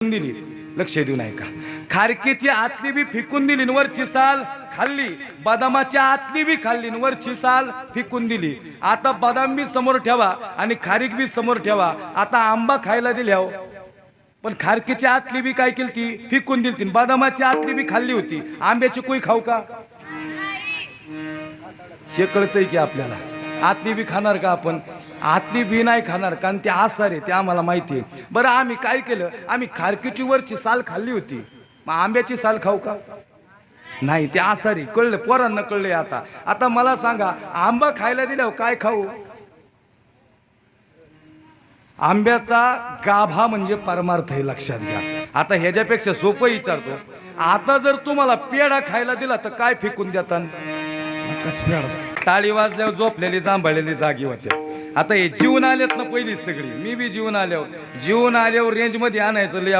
दिली. लक्ष देऊन ऐका का आतली बी फेकून दिली वरची साल खाल्ली. बदामाची आतली बी खाल्ली वरची साल फिकून दिली. आता बदाम बी समोर ठेवा आणि खारीक बी समोर ठेवा. आता आंबा खायला दिल्या हो. पण खारकीची आतली बी काय केली ती फिकून दिली ती बदामाची आतली बी खाल्ली होती. आंब्याची कोई खाऊ का? हे कळतंय की आपल्याला. आतली बी खाणार का आपण? आतली बी नाही खाणार कारण ते आसार आहे ते आम्हाला माहिती आहे. बरं आम्ही काय केलं? आम्ही खारकीची वरची साल खाल्ली होती. मग आंब्याची साल खाऊ का? नाही ते आसारी कळलं? पोरांना कळले आता. आता मला सांगा आंबा खायला दिल्यावर काय खाऊ? आंब्याचा गाभा म्हणजे परमार्थ हे लक्षात घ्या. आता ह्याच्यापेक्षा सोपं विचारतो. आता जर तुम्हाला पेढा खायला दिला तर काय फेकून देतात नकाच पेढा. टाळी वाजल्यावर झोपलेली जांभळलेली जागी होते आता हे जीवन आलेत ना पहिली सगळी. मी बी जीवन आल्यावर. जीवन आल्यावर रेंजमध्ये आणायचं लय